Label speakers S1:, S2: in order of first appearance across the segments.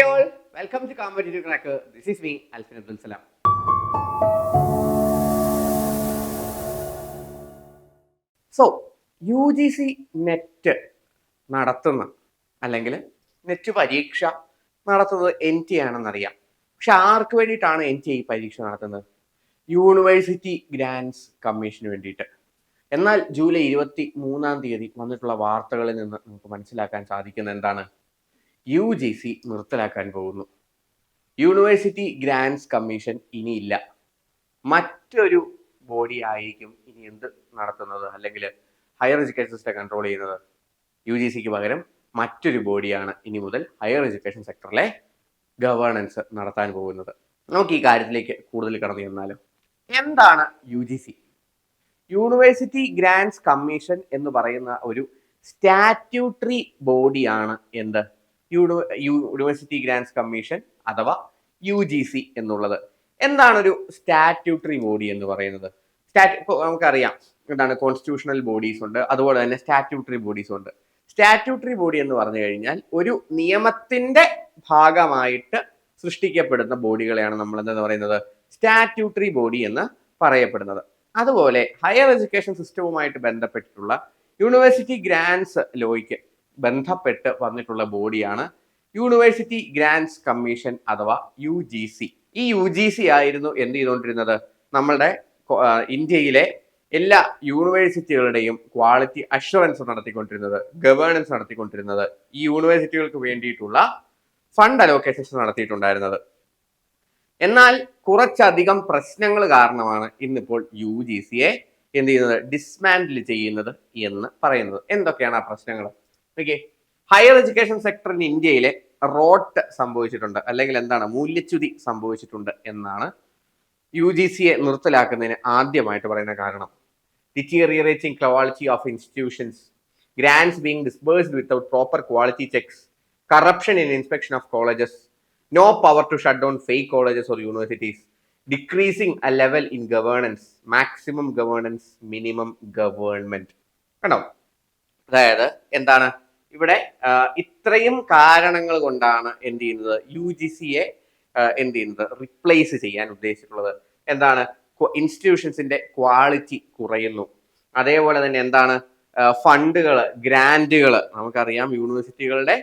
S1: Hi all welcome to competitive crack this is me Alfin Abdul Salam so U G C NET നടത്തുന്ന അല്ലെങ്കിൽ net പരീക്ഷ നടത്തുന്നത് N T ആണെന്നറിയാം. പക്ഷെ ആർക്ക് വേണ്ടിയിട്ടാണ് N T ഈ പരീക്ഷ നടത്തുന്നത്? യൂണിവേഴ്സിറ്റി ഗ്രാൻഡ്സ് കമ്മീഷന് വേണ്ടിയിട്ട്. എന്നാൽ ജൂലൈ ഇരുപത്തി മൂന്നാം തീയതി വന്നിട്ടുള്ള വാർത്തകളിൽ നിന്ന് നമുക്ക് മനസ്സിലാക്കാൻ സാധിക്കുന്ന എന്താണ്? യു ജി സി നിർത്തലാക്കാൻ പോകുന്നു. യൂണിവേഴ്സിറ്റി ഗ്രാൻഡ്സ് കമ്മീഷൻ ഇനിയില്ല. മറ്റൊരു ബോഡി ആയിരിക്കും ഇനി എന്ത് നടത്തുന്നത്? അല്ലെങ്കിൽ ഹയർ എഡ്യൂക്കേഷൻ സിസ്റ്റം കൺട്രോൾ ചെയ്യുന്നത്? യു ജി സിക്ക് പകരം മറ്റൊരു ബോഡിയാണ് ഇനി മുതൽ ഹയർ എഡ്യൂക്കേഷൻ സെക്ടറിലെ ഗവേണൻസ് നടത്താൻ പോകുന്നത്. നമുക്ക് ഈ കാര്യത്തിലേക്ക് കൂടുതൽ കടന്നു ചെന്നാലും? എന്താണ് U G C university grants commission എന്ന് പറയുന്ന ഒരു സ്റ്റാറ്റ്യൂട്ടറി ബോഡിയാണ് എന്ത്? യൂണിവേഴ്സിറ്റി ഗ്രാൻഡ്സ് കമ്മീഷൻ അഥവാ യു ജി സി എന്നുള്ളത്. എന്താണ് ഒരു സ്റ്റാറ്റ്യൂട്ടറി ബോഡി എന്ന് പറയുന്നത്? സ്റ്റാറ്റ് നമുക്കറിയാം എന്താണ് കോൺസ്റ്റിറ്റ്യൂഷണൽ ബോഡീസ് ഉണ്ട് അതുപോലെ തന്നെ സ്റ്റാറ്റ്യൂട്ടറി ബോഡീസ് ഉണ്ട്. സ്റ്റാറ്റ്യൂട്ടറി ബോഡി എന്ന് പറഞ്ഞു കഴിഞ്ഞാൽ ഒരു നിയമത്തിന്റെ ഭാഗമായിട്ട് സൃഷ്ടിക്കപ്പെടുന്ന ബോഡികളെയാണ് നമ്മൾ എന്താ പറയുന്നത്? സ്റ്റാറ്റ്യൂട്ടറി ബോഡി എന്ന് പറയപ്പെടുന്നത്. അതുപോലെ ഹയർ എഡ്യൂക്കേഷൻ സിസ്റ്റവുമായിട്ട് ബന്ധപ്പെട്ടിട്ടുള്ള യൂണിവേഴ്സിറ്റി ഗ്രാൻഡ്സ് ലോയ്ക്ക് ബന്ധപ്പെട്ട് വന്നിട്ടുള്ള ബോഡിയാണ് യൂണിവേഴ്സിറ്റി ഗ്രാൻഡ്സ് കമ്മീഷൻ അഥവാ യു ജി സി ഈ യു ജി സി ആയിരുന്നു എന്ത് ചെയ്തുകൊണ്ടിരുന്നത്? നമ്മളുടെ ഇന്ത്യയിലെ എല്ലാ യൂണിവേഴ്സിറ്റികളുടെയും ക്വാളിറ്റി അഷുറൻസ് നടത്തിക്കൊണ്ടിരുന്നത് ഗവേണൻസ് നടത്തിക്കൊണ്ടിരുന്നത് ഈ യൂണിവേഴ്സിറ്റികൾക്ക് വേണ്ടിയിട്ടുള്ള ഫണ്ട് അലോക്കേഷൻസ് നടത്തിയിട്ടുണ്ടായിരുന്നത്. എന്നാൽ കുറച്ചധികം പ്രശ്നങ്ങൾ കാരണമാണ് ഇന്നിപ്പോൾ യു ജി സിയെ എന്ത് ചെയ്യുന്നത്? ഡിസ്മാൻഡിൽ ചെയ്യുന്നത് എന്ന് പറയുന്നത്. എന്തൊക്കെയാണ് ആ പ്രശ്നങ്ങൾ? ഓക്കെ ഹയർ എഡ്യൂക്കേഷൻ സെക്ടറിന് ഇന്ത്യയിലെ റോട്ട് സംഭവിച്ചിട്ടുണ്ട്. അല്ലെങ്കിൽ എന്താണ്? മൂല്യച്യുതി സംഭവിച്ചിട്ടുണ്ട് എന്നാണ് യു ജി സിയെ നിർത്തലാക്കുന്നതിന് ആദ്യമായിട്ട് പറയുന്ന കാരണം. Deteriorating quality of institutions grants being disbursed without proper quality checks corruption in inspection of colleges no power to shut down fake colleges or universities decreasing a level in governance maximum governance minimum government കണ്ടോ? അതായത് എന്താണ്? ഇവിടെ ഇത്രയും കാരണങ്ങൾ കൊണ്ടാണ് എന്ത് ചെയ്യുന്നത്? U G സിയെ എന്ത് ചെയ്യുന്നത്? റിപ്ലേസ് ചെയ്യാൻ ഉദ്ദേശിച്ചിട്ടുള്ളത്. എന്താണ്? ഇൻസ്റ്റിറ്റ്യൂഷൻസിന്റെ ക്വാളിറ്റി കുറയുന്നു. അതേപോലെ തന്നെ എന്താണ്? ഫണ്ടുകൾ ഗ്രാൻഡുകൾ നമുക്കറിയാം യൂണിവേഴ്സിറ്റികളുടെ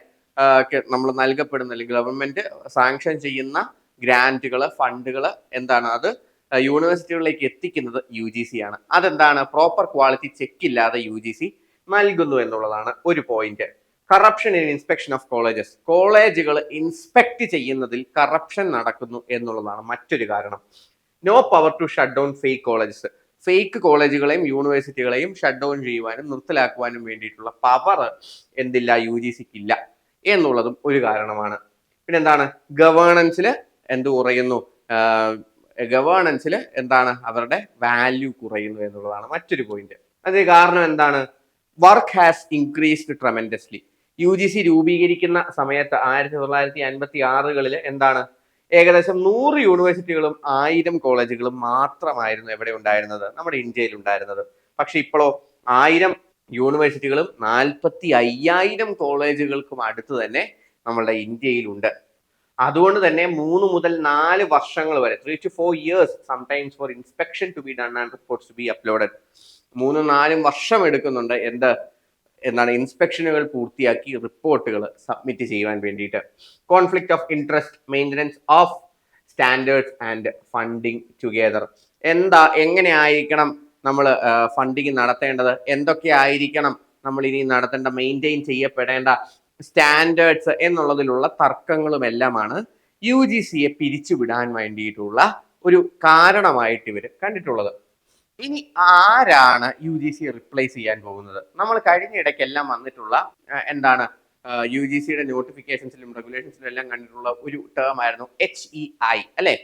S1: നമ്മൾ നൽകപ്പെടുന്ന അല്ലെങ്കിൽ ഗവൺമെന്റ് സാങ്ഷൻ ചെയ്യുന്ന ഗ്രാൻഡുകൾ ഫണ്ടുകൾ എന്താണ്? അത് യൂണിവേഴ്സിറ്റികളിലേക്ക് എത്തിക്കുന്നത് യു ജി സി ആണ് അതെന്താണ്? പ്രോപ്പർ ക്വാളിറ്റി ചെക്ക് ഇല്ലാതെ യു ജി സി നൽകുന്നു എന്നുള്ളതാണ് ഒരു point corruption in inspection of colleges കോളേജുകൾ ഇൻസ്പെക്ട് ചെയ്യുന്നതിൽ കറപ്ഷൻ നടക്കുന്നു എന്നുള്ളതാണ് മറ്റൊരു കാരണം. No power to shut down fake colleges fake കോളേജുകളെയും യൂണിവേഴ്സിറ്റികളെയും ഷട്ട് ഡൗൺ ചെയ്യുവാനും നിർത്തലാക്കുവാനും വേണ്ടിയിട്ടുള്ള പവർ എന്തില്ല? യു ജി സിക്ക് ഇല്ല എന്നുള്ളതും ഒരു കാരണമാണ്. പിന്നെ എന്താണ് ഗവേണൻസിൽ എന്ത് കുറയുന്നു? ഗവേണൻസിൽ എന്താണ്? അവരുടെ വാല്യൂ കുറയുന്നു എന്നുള്ളതാണ് മറ്റൊരു പോയിന്റ് അതിന് കാരണം എന്താണ്? Work has increased tremendously. U G C രൂപീകരിക്കുന്ന സമയത്ത് ആയിരത്തി തൊള്ളായിരത്തി അൻപത്തി ആറുകളിൽ എന്താണ്? ഏകദേശം നൂറ് യൂണിവേഴ്സിറ്റികളും ആയിരം കോളേജുകളും മാത്രമായിരുന്നു എവിടെ ഉണ്ടായിരുന്നത്? നമ്മുടെ ഇന്ത്യയിൽ ഉണ്ടായിരുന്നത്. പക്ഷെ ഇപ്പോഴോ ആയിരം യൂണിവേഴ്സിറ്റികളും നാൽപ്പത്തി അയ്യായിരം കോളേജുകൾക്കും അടുത്ത് തന്നെ നമ്മളുടെ ഇന്ത്യയിലുണ്ട്. അതുകൊണ്ട് തന്നെ മൂന്ന് മുതൽ നാല് വർഷങ്ങൾ വരെ three to four years sometimes for inspection to be done and reports be uploaded മൂന്നും നാലും വർഷം എടുക്കുന്നുണ്ട് എന്ത് എന്താണ് ഇൻസ്പെക്ഷനുകൾ പൂർത്തിയാക്കി റിപ്പോർട്ടുകൾ സബ്മിറ്റ് ചെയ്യുവാൻ വേണ്ടിയിട്ട്. Conflict of interest maintenance of standards and funding together എന്താ എങ്ങനെ ആയിരിക്കണം നമ്മൾ ഫണ്ടിങ് നടത്തേണ്ടത്? എന്തൊക്കെ ആയിരിക്കണം നമ്മൾ ഇനി നടത്തേണ്ട മെയിന്റെയിൻ ചെയ്യപ്പെടേണ്ട സ്റ്റാൻഡേർഡ്സ് എന്നുള്ളതിലുള്ള തർക്കങ്ങളും എല്ലാമാണ് യു ജി സിയെ പിരിച്ചുവിടാൻ വേണ്ടിയിട്ടുള്ള ഒരു കാരണമായിട്ട് ഇവർ കണ്ടിട്ടുള്ളത്. ഇനി ആരാണ് യു ജി സി റിപ്ലേസ് ചെയ്യാൻ പോകുന്നത്? നമ്മൾ കഴിഞ്ഞ ഇടയ്ക്കെല്ലാം വന്നിട്ടുള്ള എന്താണ് യു ജി സിയുടെ നോട്ടിഫിക്കേഷൻസിലും റെഗുലേഷൻസിലും എല്ലാം കണ്ടിട്ടുള്ള ഒരു ടേം ആയിരുന്നു എച്ച് ഇ ഐ അല്ലെ?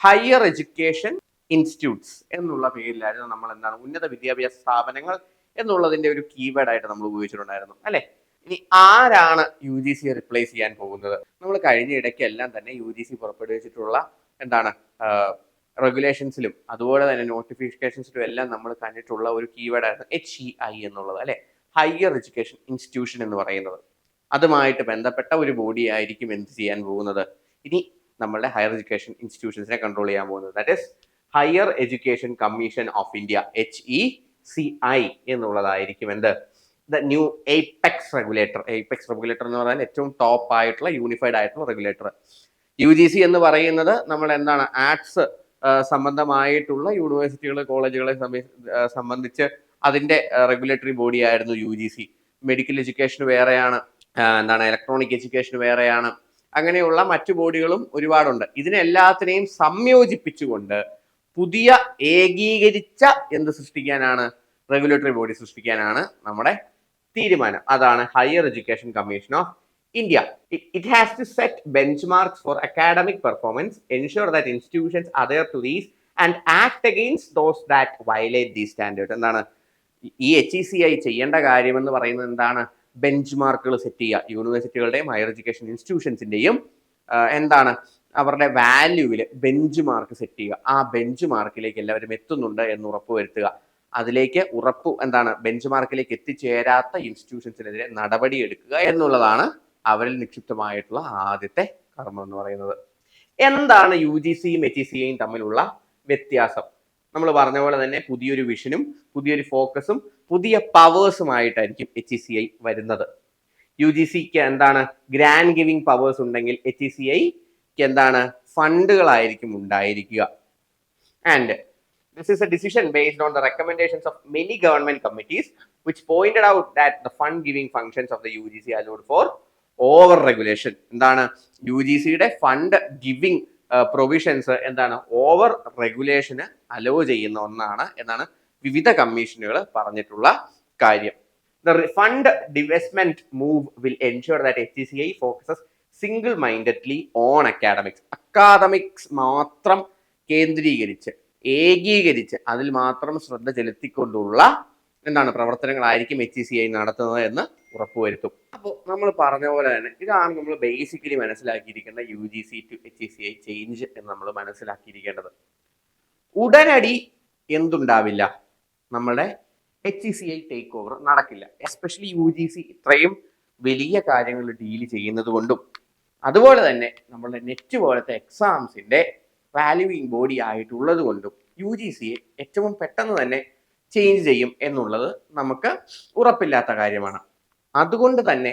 S1: ഹയർ എഡ്യൂക്കേഷൻ ഇൻസ്റ്റിറ്റ്യൂട്ട്സ് എന്നുള്ള പേരിലായിരുന്നു നമ്മൾ എന്താണ് ഉന്നത വിദ്യാഭ്യാസ സ്ഥാപനങ്ങൾ എന്നുള്ളതിന്റെ ഒരു കീവേഡ് ആയിട്ട് നമ്മൾ ഉപയോഗിച്ചിട്ടുണ്ടായിരുന്നു അല്ലെ? ഇനി ആരാണ് യു ജി സി റിപ്ലേസ് ചെയ്യാൻ പോകുന്നത്? നമ്മൾ കഴിഞ്ഞ ഇടയ്ക്കെല്ലാം തന്നെ യു ജി സി പുറപ്പെടുവിച്ചിട്ടുള്ള എന്താണ് റെഗുലേഷൻസിലും അതുപോലെ തന്നെ നോട്ടിഫിക്കേഷൻസിലും എല്ലാം നമ്മൾ കണ്ടിട്ടുള്ള ഒരു കീവേഡായിരുന്നു എച്ച് ഇ ഐ എന്നുള്ളത് അല്ലെ? ഹയർ എഡ്യൂക്കേഷൻ ഇൻസ്റ്റിറ്റ്യൂഷൻ എന്ന് പറയുന്നത്. അതുമായിട്ട് ബന്ധപ്പെട്ട ഒരു ബോഡി ആയിരിക്കും എന്ത് ചെയ്യാൻ പോകുന്നത്? ഇനി നമ്മളുടെ ഹയർ എഡ്യൂക്കേഷൻ ഇൻസ്റ്റിറ്റ്യൂഷൻസിനെ കൺട്രോൾ ചെയ്യാൻ പോകുന്നത്. That is higher education commission of India H E C I എന്നുള്ളതായിരിക്കും എന്ത്? The new apex regulator apex regulator എന്ന് പറഞ്ഞാൽ ഏറ്റവും ടോപ്പ് ആയിട്ടുള്ള യൂണിഫൈഡ് ആയിട്ടുള്ള റെഗുലേറ്റർ യു ജി സി എന്ന് പറയുന്നത് നമ്മൾ എന്താണ്? ആർട്സ് സംബന്ധമായിട്ടുള്ള യൂണിവേഴ്സിറ്റികളെ കോളേജുകളെ സംബന്ധിച്ച് അതിന്റെ റെഗുലേറ്ററി ബോഡി ആയിരുന്നു U G C. Medical education വേറെയാണ് എന്താണ് ഇലക്ട്രോണിക് എഡ്യൂക്കേഷൻ വേറെയാണ്. അങ്ങനെയുള്ള മറ്റു ബോഡികളും ഒരുപാടുണ്ട്. ഇതിനെല്ലാത്തിനെയും സംയോജിപ്പിച്ചുകൊണ്ട് പുതിയ ഏകീകരിച്ച എന്ത് സൃഷ്ടിക്കാനാണ്? റെഗുലേറ്ററി ബോഡി സൃഷ്ടിക്കാനാണ് നമ്മുടെ തീരുമാനം. അതാണ് higher education commission of India it has to set benchmarks for academic performance ensure that institutions adhere to these and act against those that violate these standard എന്താണ്? ഈ എച്ച് ഇ സി ഐ ചെയ്യേണ്ട കാര്യമെന്ന് പറയുന്നത് എന്താണ്? Bench മാർക്കുകൾ set ചെയ്യുക യൂണിവേഴ്സിറ്റികളുടെയും higher education ഇൻസ്റ്റിറ്റ്യൂഷൻസിന്റെയും എന്താണ്? അവരുടെ വാല്യൂവിൽ ബെഞ്ച് മാർക്ക് സെറ്റ് ചെയ്യുക. ആ ബെഞ്ച് മാർക്കിലേക്ക് എല്ലാവരും എത്തുന്നുണ്ട് എന്ന് ഉറപ്പ് വരുത്തുക അതിലേക്ക് ഉറപ്പ് എന്താണ്? ബെഞ്ച് മാർക്കിലേക്ക് എത്തിച്ചേരാത്ത ഇൻസ്റ്റിറ്റ്യൂഷൻസിനെതിരെ നടപടിയെടുക്കുക എന്നുള്ളതാണ് അവരിൽ നിക്ഷിപ്തമായിട്ടുള്ള ആദ്യത്തെ കർമ്മം എന്ന് പറയുന്നത്. എന്താണ് യു ജി സിയും എച്ച് സിയും തമ്മിലുള്ള വ്യത്യാസം? നമ്മൾ പറഞ്ഞ പോലെ തന്നെ പുതിയൊരു വിഷനും പുതിയൊരു ഫോക്കസും പുതിയ പവേഴ്സുമായിട്ടായിരിക്കും എച്ച് സി ഐ വരുന്നത്. യു ജി സിക്ക് എന്താണ്? ഗ്രാൻഡ് ഗിവിംഗ് പവേഴ്സ് ഉണ്ടെങ്കിൽ എച്ച് സി ഐക്ക് എന്താണ്? ഫണ്ടുകളായിരിക്കും ഉണ്ടായിരിക്കുക. And a decision based on the recommendations of many government committees which pointed out that the fund giving functions of the U G C allowed for over regulation എന്താണ്? U G സിയുടെ fund giving provisions എന്താണ്? Over റെഗുലേഷന് allow ചെയ്യുന്ന ഒന്നാണ് എന്നാണ് വിവിധ കമ്മീഷനുകൾ പറഞ്ഞിട്ടുള്ള കാര്യം. Fund divestment move will ensure that H C I focuses single mindedly on academics academics മാത്രം കേന്ദ്രീകരിച്ച് ഏകീകരിച്ച് അതിൽ മാത്രം ശ്രദ്ധ ചെലുത്തിക്കൊണ്ടുള്ള എന്താണ് പ്രവർത്തനങ്ങളായിരിക്കും എച്ച് സി ഐ നടത്തുന്നത് എന്ന് ഉറപ്പുവരുത്തും. അപ്പോൾ നമ്മൾ പറഞ്ഞ പോലെ തന്നെ ഇതാണ് നമ്മൾ basically മനസ്സിലാക്കിയിരിക്കുന്ന U G C to H C I change എന്ന് നമ്മൾ മനസ്സിലാക്കിയിരിക്കേണ്ടത്. ഉടനടി എന്തുണ്ടാവില്ല? നമ്മുടെ H C I take over നടക്കില്ല. എസ്പെഷ്യലി യു ജി സി ഇത്രയും വലിയ കാര്യങ്ങൾ ഡീൽ ചെയ്യുന്നത് കൊണ്ടും. അതുപോലെ തന്നെ നമ്മളുടെ നെറ്റ് പോലത്തെ എക്സാംസിന്റെ വാല്യൂയിങ് ബോഡി ആയിട്ടുള്ളത് കൊണ്ടും യു ജി സിയെ ഏറ്റവും പെട്ടെന്ന് തന്നെ ചേഞ്ച് ചെയ്യും എന്നുള്ളത് നമുക്ക് ഉറപ്പില്ലാത്ത കാര്യമാണ്. അതുകൊണ്ട് തന്നെ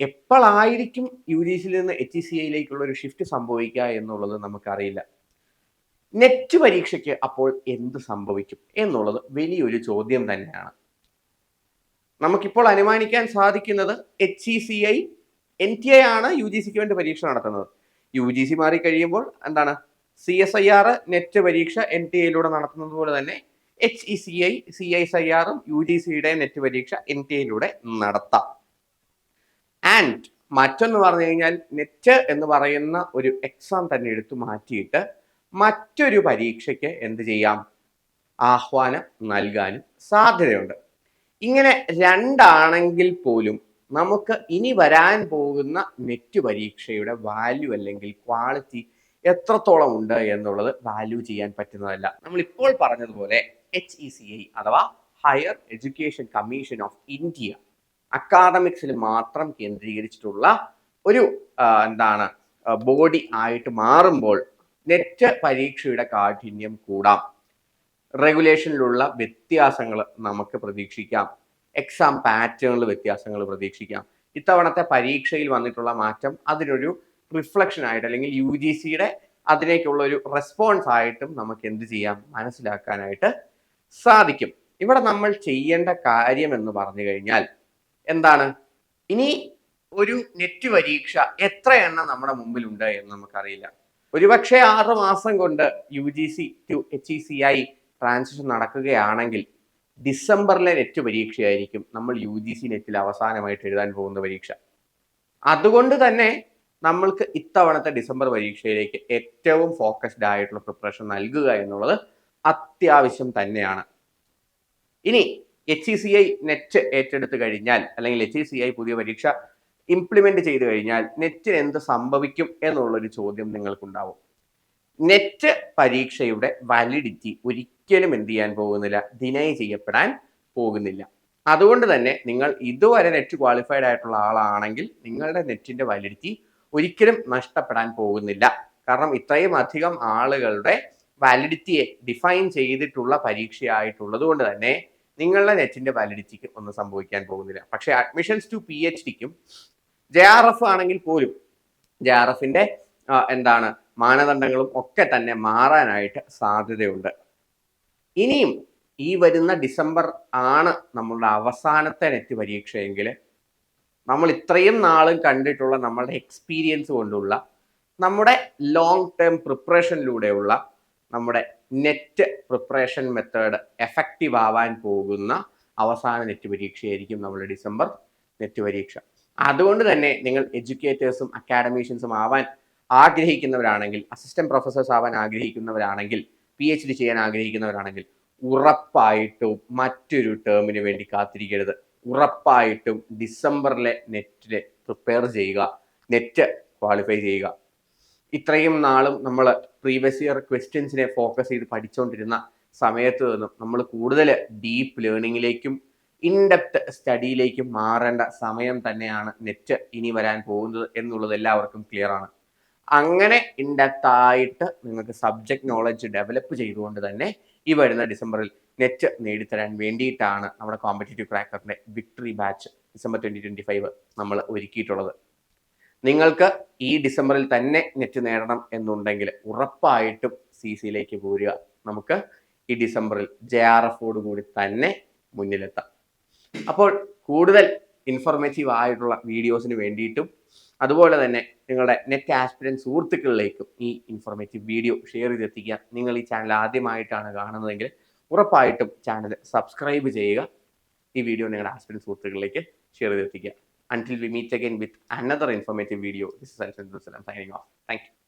S1: എപ്പോഴായിരിക്കും യു ജി സിയിൽ നിന്ന് എച്ച് സി ഐയിലേക്കുള്ള ഒരു ഷിഫ്റ്റ് സംഭവിക്കുക എന്നുള്ളത് നമുക്കറിയില്ല. നെറ്റ് പരീക്ഷയ്ക്ക് അപ്പോൾ എന്ത് സംഭവിക്കും എന്നുള്ളത് വലിയൊരു ചോദ്യം തന്നെയാണ്. നമുക്കിപ്പോൾ അനുമാനിക്കാൻ സാധിക്കുന്നത് H E C I N T I ആണ് യു ജി സിക്ക് വേണ്ടി പരീക്ഷ നടത്തുന്നത്. യു ജി സി മാറി കഴിയുമ്പോൾ എന്താണ്? C S I R NET പരീക്ഷ എൻ ടി ഐയിലൂടെ നടത്തുന്നത് പോലെ തന്നെ H E C I C I ആറും യു ജി സിയുടെ നെറ്റ് പരീക്ഷ എൻ ടി എയിലൂടെ നടത്താം. ആൻഡ് മറ്റൊന്ന് പറഞ്ഞു കഴിഞ്ഞാൽ നെറ്റ് എന്ന് പറയുന്ന ഒരു എക്സാം തന്നെ എടുത്തു മാറ്റിയിട്ട് മറ്റൊരു പരീക്ഷയ്ക്ക് എന്ത് ചെയ്യാം? ആഹ്വാനം നൽകാനും സാധ്യതയുണ്ട്. ഇങ്ങനെ രണ്ടാണെങ്കിൽ പോലും നമുക്ക് ഇനി വരാൻ പോകുന്ന നെറ്റ് പരീക്ഷയുടെ വാല്യൂ അല്ലെങ്കിൽ ക്വാളിറ്റി എത്രത്തോളം ഉണ്ട് എന്നുള്ളത് വാല്യൂ ചെയ്യാൻ പറ്റുന്നതല്ല. നമ്മൾ ഇപ്പോൾ പറഞ്ഞതുപോലെ എച്ച് ഇ സി ഐ അഥവാ higher education commission of India അക്കാദമിക്സിൽ മാത്രം കേന്ദ്രീകരിച്ചിട്ടുള്ള ഒരു എന്താണ് ബോഡി ആയിട്ട് മാറുമ്പോൾ നെറ്റ് പരീക്ഷയുടെ കാഠിന്യം കൂടാം. റെഗുലേഷനിലുള്ള വ്യത്യാസങ്ങൾ നമുക്ക് പ്രതീക്ഷിക്കാം. എക്സാം പാറ്റേണിൽ വ്യത്യാസങ്ങൾ പ്രതീക്ഷിക്കാം. ഇത്തവണത്തെ പരീക്ഷയിൽ വന്നിട്ടുള്ള മാറ്റം അതിനൊരു റിഫ്ലക്ഷൻ ആയിട്ട് അല്ലെങ്കിൽ യു ജി സിയുടെ അതിലേക്കുള്ള ഒരു റെസ്പോൺസ് ആയിട്ടും നമുക്ക് എന്ത് ചെയ്യാം? മനസ്സിലാക്കാനായിട്ട് സാധിക്കും. ഇവിടെ നമ്മൾ ചെയ്യേണ്ട കാര്യം എന്ന് പറഞ്ഞു കഴിഞ്ഞാൽ എന്താണ്? ഇനി ഒരു നെറ്റ് പരീക്ഷ എത്ര എണ്ണം നമ്മുടെ മുമ്പിലുണ്ട് എന്ന് നമുക്കറിയില്ല. ഒരുപക്ഷെ ആറ് മാസം കൊണ്ട് U G C to H E C ആയി ട്രാൻസിഷൻ നടക്കുകയാണെങ്കിൽ ഡിസംബറിലെ നെറ്റ് പരീക്ഷയായിരിക്കും നമ്മൾ യു ജി സി നെറ്റിൽ അവസാനമായിട്ട് എഴുതാൻ പോകുന്ന പരീക്ഷ. അതുകൊണ്ട് തന്നെ നമ്മൾക്ക് ഇത്തവണത്തെ ഡിസംബർ പരീക്ഷയിലേക്ക് ഏറ്റവും ഫോക്കസ്ഡ് ആയിട്ടുള്ള പ്രിപ്പറേഷൻ നൽകുക എന്നുള്ളത് അത്യാവശ്യം തന്നെയാണ്. ഇനി H E C I NET ഏറ്റെടുത്തു കഴിഞ്ഞാൽ അല്ലെങ്കിൽ എച്ച് ഇ സി ഐ പുതിയ പരീക്ഷ ഇംപ്ലിമെന്റ് ചെയ്തു കഴിഞ്ഞാൽ നെറ്റിന് എന്ത് സംഭവിക്കും എന്നുള്ളൊരു ചോദ്യം നിങ്ങൾക്കുണ്ടാവും. നെറ്റ് പരീക്ഷയുടെ വാലിഡിറ്റി ഒരിക്കലും എന്ത് ചെയ്യാൻ പോകുന്നില്ല ഡിനൈ ചെയ്യപ്പെടാൻ പോകുന്നില്ല. അതുകൊണ്ട് തന്നെ നിങ്ങൾ ഇതുവരെ നെറ്റ് ക്വാളിഫൈഡ് ആയിട്ടുള്ള ആളാണെങ്കിൽ നിങ്ങളുടെ നെറ്റിന്റെ വാലിഡിറ്റി ഒരിക്കലും നഷ്ടപ്പെടാൻ പോകുന്നില്ല. കാരണം ഇത്രയും അധികം ആളുകളുടെ വാലിഡിറ്റിയെ ഡിഫൈൻ ചെയ്തിട്ടുള്ള പരീക്ഷയായിട്ടുള്ളത് കൊണ്ട് തന്നെ നിങ്ങളുടെ നെറ്റിന്റെ വാലിഡിറ്റിക്ക് ഒന്നും സംഭവിക്കാൻ പോകുന്നില്ല. പക്ഷേ അഡ്മിഷൻസ് ടു പി എച്ച് ഡിക്കും ജെ ആർ എഫ് ആണെങ്കിൽ പോലും ജെ ആർ എഫിന്റെ എന്താണ് മാനദണ്ഡങ്ങളും ഒക്കെ തന്നെ മാറാനായിട്ട് സാധ്യതയുണ്ട്. ഇനിയും ഈ വരുന്ന ഡിസംബർ ആണ് നമ്മളുടെ അവസാനത്തെ നെറ്റ് പരീക്ഷയെങ്കിൽ നമ്മൾ ഇത്രയും നാളും കണ്ടിട്ടുള്ള നമ്മളുടെ എക്സ്പീരിയൻസ് കൊണ്ടുള്ള നമ്മുടെ ലോങ് ടേം പ്രിപ്പറേഷനിലൂടെയുള്ള നമ്മുടെ നെറ്റ് പ്രിപ്പറേഷൻ മെത്തേഡ് എഫക്റ്റീവ് ആവാൻ പോകുന്ന അവസാന നെറ്റ് പരീക്ഷയായിരിക്കും നമ്മുടെ ഡിസംബർ നെറ്റ് പരീക്ഷ. അതുകൊണ്ട് തന്നെ നിങ്ങൾ എഡ്യൂക്കേറ്റേഴ്സും അക്കാഡമീഷ്യൻസും ആവാൻ ആഗ്രഹിക്കുന്നവരാണെങ്കിൽ അസിസ്റ്റന്റ് പ്രൊഫസേഴ്സ് ആവാൻ ആഗ്രഹിക്കുന്നവരാണെങ്കിൽ പി എച്ച് ഡി ചെയ്യാൻ ആഗ്രഹിക്കുന്നവരാണെങ്കിൽ ഉറപ്പായിട്ടും മറ്റൊരു ടേമിന് വേണ്ടി കാത്തിരിക്കരുത്. ഉറപ്പായിട്ടും ഡിസംബറിലെ നെറ്റിനെ പ്രിപ്പയർ ചെയ്യുക. നെറ്റ് ക്വാളിഫൈ ചെയ്യുക. ഇത്രയും നാളും നമ്മൾ പ്രീവിയസ് ഇയർ ക്വസ്റ്റ്യൻസിനെ ഫോക്കസ് ചെയ്ത് പഠിച്ചുകൊണ്ടിരുന്ന സമയത്ത് നിന്നും നമ്മൾ കൂടുതൽ ഡീപ്പ് ലേണിങ്ങിലേക്കും ഇൻഡെപ്ത് സ്റ്റഡിയിലേക്കും മാറേണ്ട സമയം തന്നെയാണ് നെറ്റ് ഇനി വരാൻ പോകുന്നത് എന്നുള്ളത് എല്ലാവർക്കും ക്ലിയർ ആണ്. അങ്ങനെ ഇൻഡെപ്ത് ആയിട്ട് നിങ്ങൾക്ക് സബ്ജക്ട് നോളജ് ഡെവലപ്പ് ചെയ്തുകൊണ്ട് തന്നെ ഈ വരുന്ന ഡിസംബറിൽ നെറ്റ് നേടിത്തരാൻ വേണ്ടിയിട്ടാണ് നമ്മുടെ competitive ക്രാക്കറിന്റെ victory batch December twenty twenty five നമ്മൾ ഒരുക്കിയിട്ടുള്ളത്. നിങ്ങൾക്ക് ഈ ഡിസംബറിൽ തന്നെ നെറ്റ് നേടണം എന്നുണ്ടെങ്കിൽ ഉറപ്പായിട്ടും സി സിയിലേക്ക് പോരുക. നമുക്ക് ഈ ഡിസംബറിൽ ജെ ആർ എഫോട് കൂടി തന്നെ മുന്നിലെത്താം. അപ്പോൾ കൂടുതൽ ഇൻഫോർമേറ്റീവ് ആയിട്ടുള്ള വീഡിയോസിന് വേണ്ടിയിട്ടും അതുപോലെ തന്നെ നിങ്ങളുടെ നെറ്റ് ആസ്പിരൻ സുഹൃത്തുക്കളിലേക്കും ഈ ഇൻഫോർമേറ്റീവ് വീഡിയോ ഷെയർ ചെയ്തെത്തിക്കുക. നിങ്ങൾ ഈ ചാനൽ ആദ്യമായിട്ടാണ് കാണുന്നതെങ്കിൽ ഉറപ്പായിട്ടും ചാനൽ സബ്സ്ക്രൈബ് ചെയ്യുക. ഈ വീഡിയോ നിങ്ങളുടെ ആസ്പിരൻ സുഹൃത്തുക്കളിലേക്ക് ഷെയർ ചെയ്തെത്തിക്കുക. Until we meet again with another informative video. This is Alfred Salam signing off. Thank you